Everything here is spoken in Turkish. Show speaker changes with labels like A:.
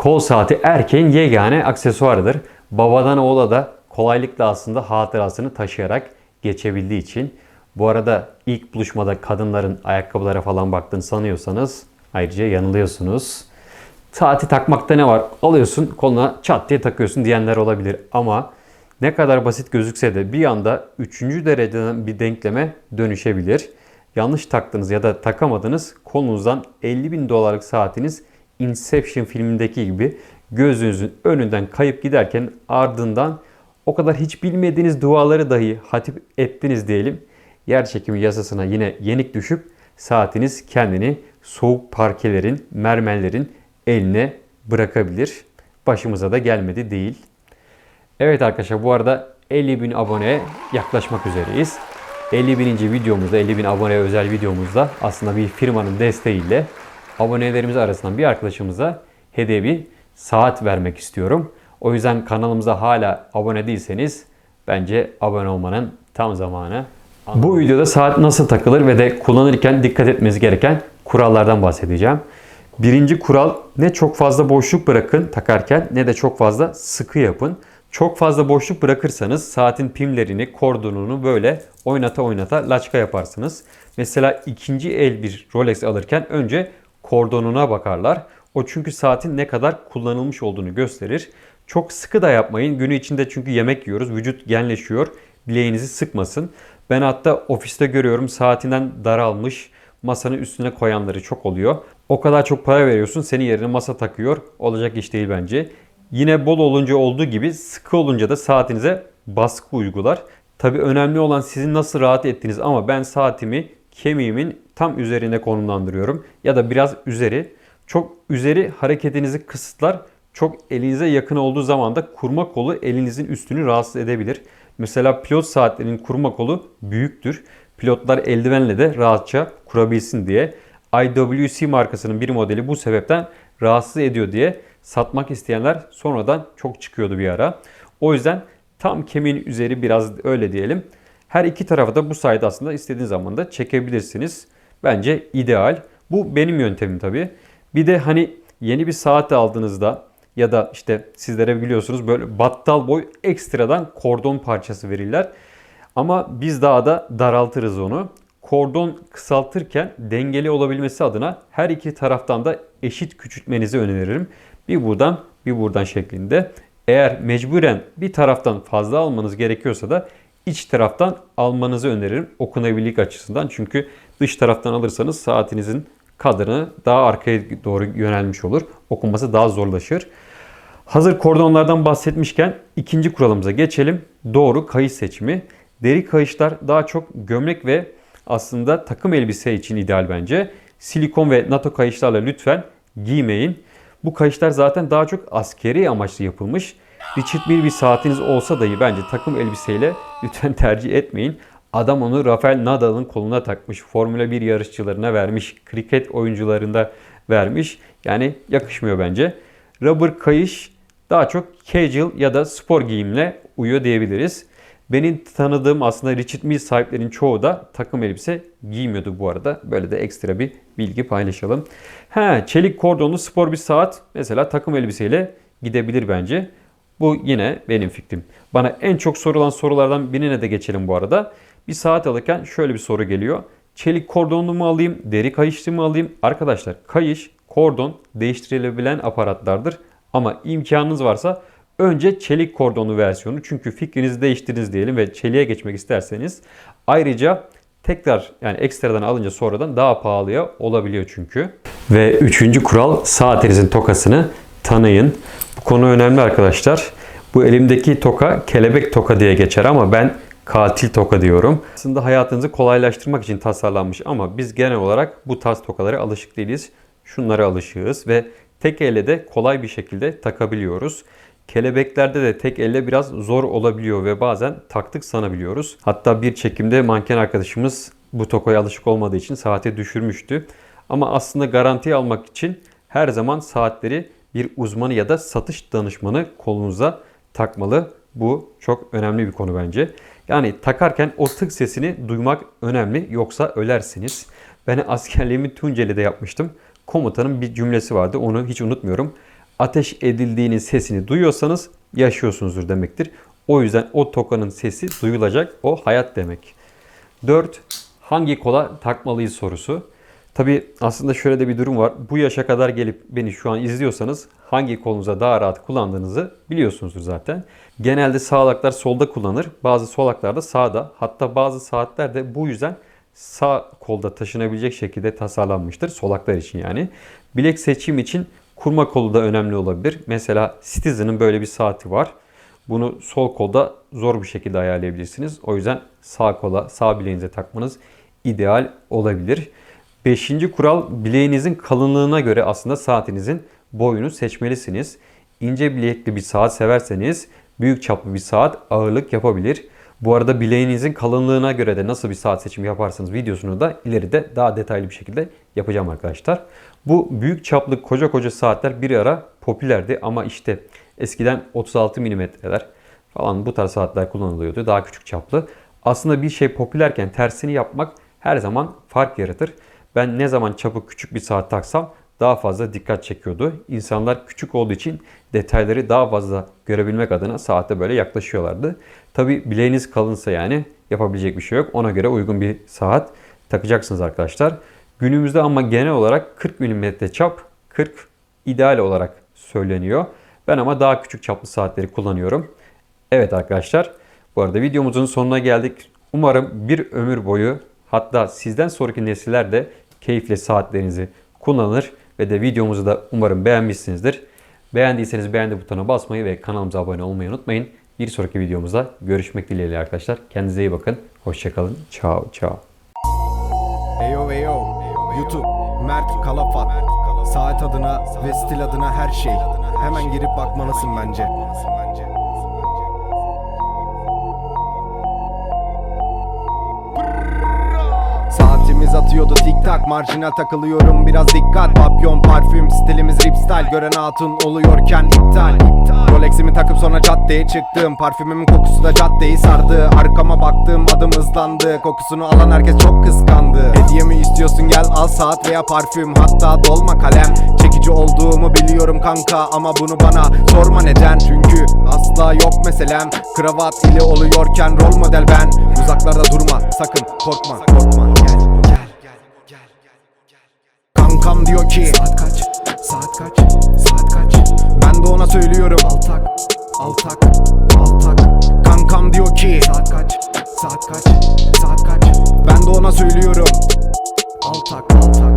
A: Kol saati erkeğin yegane aksesuarıdır. Babadan oğula da kolaylıkla aslında hatırasını taşıyarak geçebildiği için. Bu arada ilk buluşmada kadınların ayakkabılara falan baktığını sanıyorsanız ayrıca yanılıyorsunuz. Saati takmakta ne var? Alıyorsun koluna çat diye takıyorsun diyenler olabilir ama ne kadar basit gözükse de bir anda 3. dereceden bir denkleme dönüşebilir. Yanlış taktınız ya da takamadınız kolunuzdan 50 bin dolarlık saatiniz Inception filmindeki gibi gözünüzün önünden kayıp giderken ardından o kadar hiç bilmediğiniz duaları dahi hatip ettiniz diyelim. Yer çekimi yasasına yine yenik düşüp saatiniz kendini soğuk parkelerin, mermerlerin eline bırakabilir. Başımıza da gelmedi değil. Evet arkadaşlar bu arada 50 bin aboneye yaklaşmak üzereyiz. 50 bininci videomuzda, 50 bin aboneye özel videomuzda aslında bir firmanın desteğiyle abonelerimiz arasından bir arkadaşımıza hediye bir saat vermek istiyorum. O yüzden kanalımıza hala abone değilseniz bence abone olmanın tam zamanı. Bu videoda saat nasıl takılır ve de kullanırken dikkat etmeniz gereken kurallardan bahsedeceğim. Birinci kural ne çok fazla boşluk bırakın takarken ne de çok fazla sıkı yapın. Çok fazla boşluk bırakırsanız saatin pimlerini, kordonunu böyle oynata oynata laçka yaparsınız. Mesela ikinci el bir Rolex alırken önce kordonuna bakarlar. O çünkü saatin ne kadar kullanılmış olduğunu gösterir. Çok sıkı da yapmayın. Günü içinde çünkü yemek yiyoruz. Vücut genleşiyor. Bileğinizi sıkmasın. Ben hatta ofiste görüyorum saatinden daralmış masanın üstüne koyanları çok oluyor. O kadar çok para veriyorsun senin yerine masa takıyor. Olacak iş değil bence. Yine bol olunca olduğu gibi sıkı olunca da saatinize baskı uygular. Tabi önemli olan sizin nasıl rahat ettiğiniz ama ben saatimi kemiğimin tam üzerine konumlandırıyorum. Ya da biraz üzeri. Çok üzeri hareketinizi kısıtlar. Çok elinize yakın olduğu zaman da kurma kolu elinizin üstünü rahatsız edebilir. Mesela pilot saatlerinin kurma kolu büyüktür. Pilotlar eldivenle de rahatça kurabilsin diye. IWC markasının bir modeli bu sebepten rahatsız ediyor diye satmak isteyenler sonradan çok çıkıyordu bir ara. O yüzden tam kemiğin üzeri biraz öyle diyelim. Her iki tarafı da bu sayede aslında istediğiniz zaman da çekebilirsiniz. Bence ideal. Bu benim yöntemim tabii. Bir de hani yeni bir saat aldığınızda ya da işte sizlere biliyorsunuz böyle battal boy ekstradan kordon parçası verirler. Ama biz daha da daraltırız onu. Kordon kısaltırken dengeli olabilmesi adına her iki taraftan da eşit küçültmenizi öneririm. Bir buradan bir buradan şeklinde. Eğer mecburen bir taraftan fazla almanız gerekiyorsa da iç taraftan almanızı öneririm okunabilirlik açısından. Çünkü dış taraftan alırsanız saatinizin kadını daha arkaya doğru yönelmiş olur. Okunması daha zorlaşır. Hazır kordonlardan bahsetmişken ikinci kuralımıza geçelim. Doğru kayış seçimi. Deri kayışlar daha çok gömlek ve aslında takım elbise için ideal bence. Silikon ve NATO kayışlarla lütfen giymeyin. Bu kayışlar zaten daha çok askeri amaçlı yapılmış. Richard Mille bir saatiniz olsa dahi bence takım elbiseyle lütfen tercih etmeyin. Adam onu Rafael Nadal'ın koluna takmış. Formula 1 yarışçılarına vermiş. Kriket oyuncularında vermiş. Yani yakışmıyor bence. Rubber kayış daha çok casual ya da spor giyimle uyuyor diyebiliriz. Benim tanıdığım aslında Richard Mille sahiplerinin çoğu da takım elbise giymiyordu bu arada. Böyle de ekstra bir bilgi paylaşalım. He, çelik kordonlu spor bir saat mesela takım elbiseyle gidebilir bence. Bu yine benim fikrim. Bana en çok sorulan sorulardan birine de geçelim bu arada. Bir saat alırken şöyle bir soru geliyor. Çelik kordonlu mu alayım, deri kayışlı mı alayım? Arkadaşlar kayış, kordon değiştirilebilen aparatlardır. Ama imkanınız varsa önce çelik kordonlu versiyonu. Çünkü fikrinizi değiştirdiniz diyelim ve çeliğe geçmek isterseniz. Ayrıca tekrar yani ekstradan alınca sonradan daha pahalıya olabiliyor çünkü. Ve üçüncü kural saatinizin tokasını tanıyın. Bu konu önemli arkadaşlar. Bu elimdeki toka kelebek toka diye geçer ama ben katil toka diyorum. Aslında hayatınızı kolaylaştırmak için tasarlanmış ama biz genel olarak bu tarz tokalara alışık değiliz. Şunlara alışığız ve tek elle de kolay bir şekilde takabiliyoruz. Kelebeklerde de tek elle biraz zor olabiliyor ve bazen taktık sanabiliyoruz. Hatta bir çekimde manken arkadaşımız bu tokaya alışık olmadığı için saate düşürmüştü. Ama aslında garanti almak için her zaman saatleri bir uzmanı ya da satış danışmanı kolunuza takmalı. Bu çok önemli bir konu bence. Yani takarken o tık sesini duymak önemli yoksa ölersiniz. Ben askerliğimi Tunceli'de yapmıştım. Komutanın bir cümlesi vardı onu hiç unutmuyorum. ateş edildiğinin sesini duyuyorsanız yaşıyorsunuzdur demektir. O yüzden o tokanın sesi duyulacak. O hayat demek. 4. Hangi kola takmalıyız sorusu. Tabi aslında şöyle de bir durum var. Bu yaşa kadar gelip beni şu an izliyorsanız hangi kolunuza daha rahat kullandığınızı biliyorsunuzdur zaten. Genelde sağlaklar solda kullanır. Bazı solaklar da sağda. Hatta bazı saatler de bu yüzden sağ kolda taşınabilecek şekilde tasarlanmıştır. Solaklar için yani. Bilek seçim için kurma kolu da önemli olabilir. Mesela Citizen'ın böyle bir saati var. Bunu sol kolda zor bir şekilde ayarlayabilirsiniz. O yüzden sağ kola, sağ bileğinize takmanız ideal olabilir. Beşinci kural bileğinizin kalınlığına göre aslında saatinizin boyunu seçmelisiniz. İnce bilekli bir saat severseniz büyük çaplı bir saat ağırlık yapabilir. Bu arada bileğinizin kalınlığına göre de nasıl bir saat seçimi yaparsanız videosunu da ileride daha detaylı bir şekilde yapacağım arkadaşlar. Bu büyük çaplı koca koca saatler bir ara popülerdi ama işte eskiden 36 milimetreler falan bu tarz saatler kullanılıyordu. Daha küçük çaplı. Aslında bir şey popülerken tersini yapmak her zaman fark yaratır. Ben ne zaman çapı küçük bir saat taksam daha fazla dikkat çekiyordu. İnsanlar küçük olduğu için detayları daha fazla görebilmek adına saate böyle yaklaşıyorlardı. Tabi bileğiniz kalınsa yani yapabilecek bir şey yok. Ona göre uygun bir saat takacaksınız arkadaşlar. Günümüzde ama genel olarak 40 mm çap 40 ideal olarak söyleniyor. Ben ama daha küçük çaplı saatleri kullanıyorum. Evet arkadaşlar bu arada videomuzun sonuna geldik. Umarım bir ömür boyu hatta sizden sonraki nesiller de keyifle saatlerinizi kullanır ve de videomuzu da umarım beğenmişsinizdir. Beğendiyseniz beğendi butonuna basmayı ve kanalımıza abone olmayı unutmayın. Bir sonraki videomuzda görüşmek dileğiyle arkadaşlar. Kendinize iyi bakın. Hoşçakalın. Ciao ciao.
B: Eyo eyo YouTube Mert Kalafat Saat adına ve stil adına her şey Hemen girip bakmalısın bence Saatimiz atıyordu tik tak Marjinal takılıyorum. Biraz dikkat Papyon parfüm stilimiz rip style Gören hatun oluyorken iptal. Rolex'imi takıp sonra caddeye çıktım. Parfümümün kokusu da caddeyi sardı. Arkama baktım adım hızlandı. Kokusunu alan herkes çok kıskandı. Hediye mi istiyorsun? Gel al saat veya parfüm. Hatta dolma kalem. Çekici olduğumu biliyorum kanka Ama bunu bana sorma neden? Çünkü asla yok meselem. Kravat ile oluyorken rol model ben. Uzaklarda durma sakın korkma korkma Kankam diyor ki Saat kaç? Saat kaç? Saat kaç? Ben de ona söylüyorum Altak Altak Altak Kankam diyor ki Saat kaç? Saat kaç? Saat kaç? Ben de ona söylüyorum Altak Altak